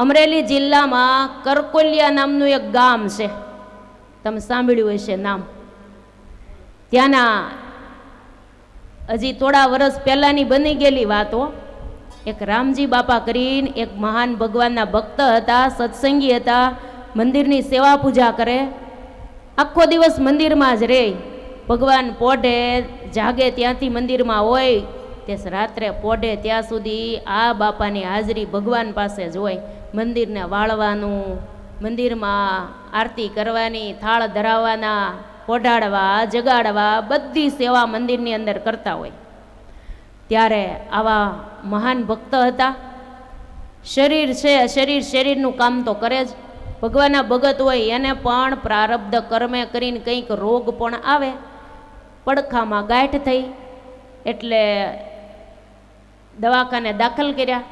અમરેલી જિલ્લામાં કરકોલિયા નામનું એક ગામ છે. તમે સાંભળ્યું હશે નામ. ત્યાંના હજી થોડા વર્ષ પહેલાંની બની ગયેલી વાતો એક રામજી બાપા કરીને એક મહાન ભગવાનના ભક્ત હતા, સત્સંગી હતા, મંદિરની સેવા પૂજા કરે. આખો દિવસ મંદિરમાં જ રહે ભગવાન પોઢે જાગે ત્યાંથી મંદિરમાં હોય, તે રાત્રે પોઢે ત્યાં સુધી આ બાપાની હાજરી ભગવાન પાસે જ હોય. મંદિરને વાળવાનું, મંદિરમાં આરતી કરવાની, થાળ ધરાવવાના પોઢાડવા જગાડવા બધી સેવા મંદિરની અંદર કરતા હોય. ત્યારે આવા મહાન ભક્ત હતા. શરીર છે, શરીર શરીરનું કામ તો કરે જ. ભગવાનના ભગત હોય એને પણ પ્રારબ્ધ કર્મે કરીને કંઈક રોગ પણ આવે. પડખામાં ગાંઠ થઈ. એટલે દવાખાને દાખલ કર્યા.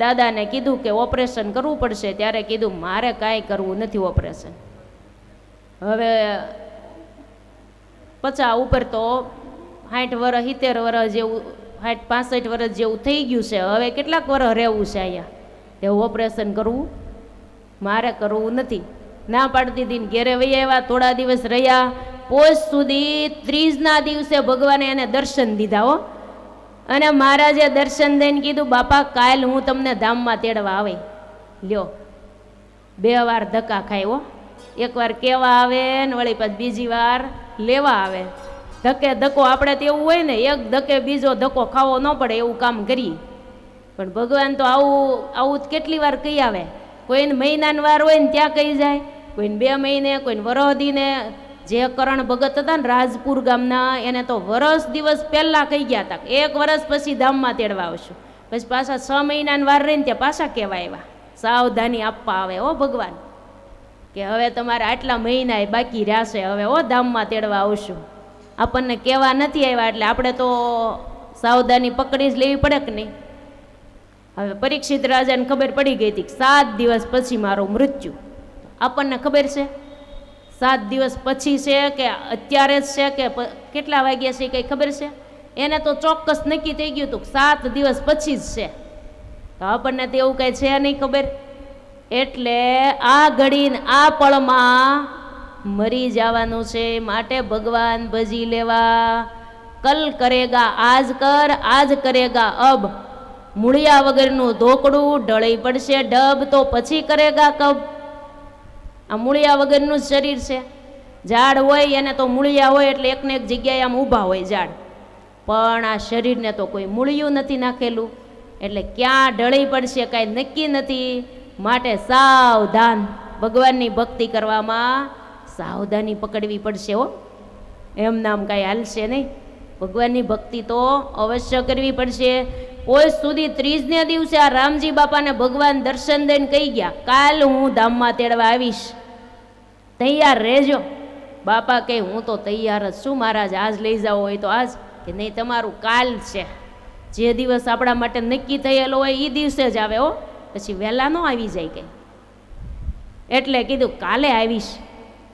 દાદાને કીધું કે ઓપરેશન કરવું પડશે, ત્યારે કીધું, મારે કાંઈ કરવું નથી ઓપરેશન. હવે પચા ઉપર તો સાઠ વર્ષ સિત્તેર વર્ષ જેવું, સાઠ પાસઠ વર્ષ જેવું થઈ ગયું છે. હવે કેટલાક વર્ષ રહેવું છે અહીંયા? એવું ઓપરેશન કરવું? મારે કરવું નથી. ના પાડતી દીન ઘેરે વહી આવ્યા, થોડા દિવસ રહ્યા. પોસ્ટ સુધી ત્રીજના દિવસે ભગવાને એને દર્શન દીધા હો. અને મહારાજે દર્શન દઈને કીધું, બાપા, કાલ હું તમને ધામમાં તેડવા આવે. લ્યો, બે વાર ધક્કા ખાય એકવાર કેવા આવે ને વળી પછી બીજી વાર લેવા આવે. ધક્કે ધક્કો આપણે તો એવું હોય ને, એક ધક્કે બીજો ધક્કો ખાવો ન પડે એવું કામ કરીએ. પણ ભગવાન તો આવું આવું જ કેટલી વાર કહી આવે. કોઈને મહિનાની વાર હોય ને ત્યાં કહી જાય, કોઈને બે મહિને, કોઈને વરહદીને જે કરણ ભગત હતા ને રાજપુર ગામના, એને તો વરસ દિવસ પહેલાં કહી ગયા હતા એક વરસ પછી ધામમાં તેડવા આવશું. પછી પાછા છ મહિનાની વાર રહીને ત્યાં પાછા કહેવા આવ્યા સાવધાની આપવા આવે હો ભગવાન. કે હવે તમારે આટલા મહિના બાકી રહેશે હવે હો ધામમાં તેડવા આવશું. આપણને કહેવા નથી આવ્યા એટલે આપણે તો સાવધાની પકડી જ લેવી પડે કે નહીં? હવે પરીક્ષિત રાજાને ખબર પડી ગઈ હતી સાત દિવસ પછી મારું મૃત્યુ. આપણને ખબર છે? સાત દિવસ પછી છે કે અત્યારે જ છે કે કેટલા વાગ્યા છે કંઈ ખબર છે? એને તો ચોક્કસ નક્કી થઈ ગયું હતું સાત દિવસ પછી જ છે. તો આપણને તો એવું કંઈ છે નહીં ખબર. એટલે આ ઘડીને આ પળમાં મરી જવાનું છે. માટે ભગવાન ભજી લેવા. કલ કરેગા, આજ કર, આજ કરેગા, અબ. મૂળિયા વગરનું ધોકડું ઢળી પડશે. ડબ તો પછી કરેગા કબ? આ મૂળિયા વગરનું જ શરીર છે. ઝાડ હોય એને તો મૂળિયા હોય એટલે એકને એક જગ્યાએ આમ ઊભા હોય ઝાડ. પણ આ શરીરને તો કોઈ મૂળિયું નથી નાખેલું. એટલે ક્યાં ઢળી પડશે કાંઈ નક્કી નથી. માટે સાવધાન ભગવાનની ભક્તિ કરવામાં સાવધાની પકડવી પડશે હો. એમ નામ કાંઈ હાલશે નહીં. ભગવાનની ભક્તિ તો અવશ્ય કરવી પડશે. કોઈ સુધી ત્રીજને દિવસે આ રામજી બાપાને ભગવાન દર્શન દઈને કહી ગયા, કાલ હું ધામમાં તેડવા આવીશ. તૈયાર રહેજો. બાપા કહે, હું તો તૈયાર જ છું. મહારાજ, આજ લઈ જાઓ. હોય તો આજ કે નહીં, તમારું કાલ છે. જે દિવસ આપણા માટે નક્કી થયેલો હોય એ દિવસે જ આવે, હો. પછી વહેલા ન આવી જાય કંઈ એટલે કીધું, કાલે આવીશ.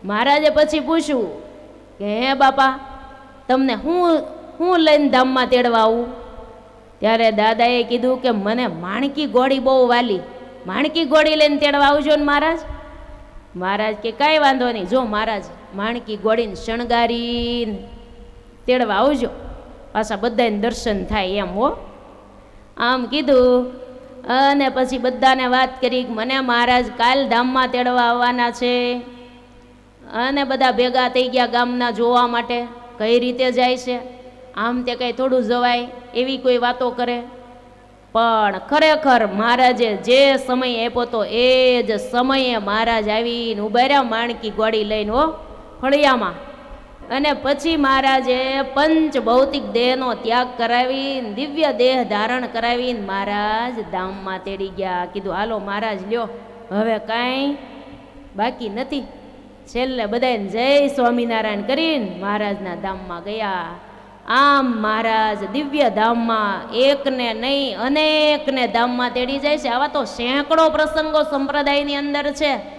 મહારાજે પછી પૂછ્યું કે, હે બાપા, તમને હું હું લઈને ધામમાં તેડવા આવું? ત્યારે દાદાએ કીધું કે, મને માણકી ગોળી બહુ વાલી. માણકી ગોળી લઈને તેડવા આવજો ને મહારાજ. મહારાજ કે, કાંઈ વાંધો નહીં. જો મહારાજ, માણકી ગોળીને શણગારીને તેડવા આવજો. પાછા બધાને દર્શન થાય એમ, હો. આમ કીધું. અને પછી બધાને વાત કરી મને મહારાજ કાલ ધામમાં તેડવા આવવાના છે. અને બધા ભેગા થઈ ગયા ગામના જોવા માટે. કઈ રીતે જાય છે? આમ તે કંઈ થોડું જવાય એવી કોઈ વાતો કરે? પણ ખરેખર મહારાજે જે સમય આપ્યો હતો એ જ સમયે મહારાજ આવીને ઊભા રહ્યા માણકી ગોળી લઈને હો, ફળિયામાં. અને પછી મહારાજે પંચ ભૌતિક દેહનો ત્યાગ કરાવીને, દિવ્ય દેહ ધારણ કરાવીને મહારાજ ધામમાં તેડી ગયા. કીધું, હાલો મહારાજ, લ્યો, હવે કાંઈ બાકી નથી. છેલ્લે બધાને જય સ્વામિનારાયણ કરીને મહારાજના ધામમાં ગયા. આમ મહારાજ, દિવ્ય ધામમાં એકને નહીં, અનેકને ધામમાં તેડી જાય છે. આવા તો સેંકડો પ્રસંગો સંપ્રદાયની અંદર છે.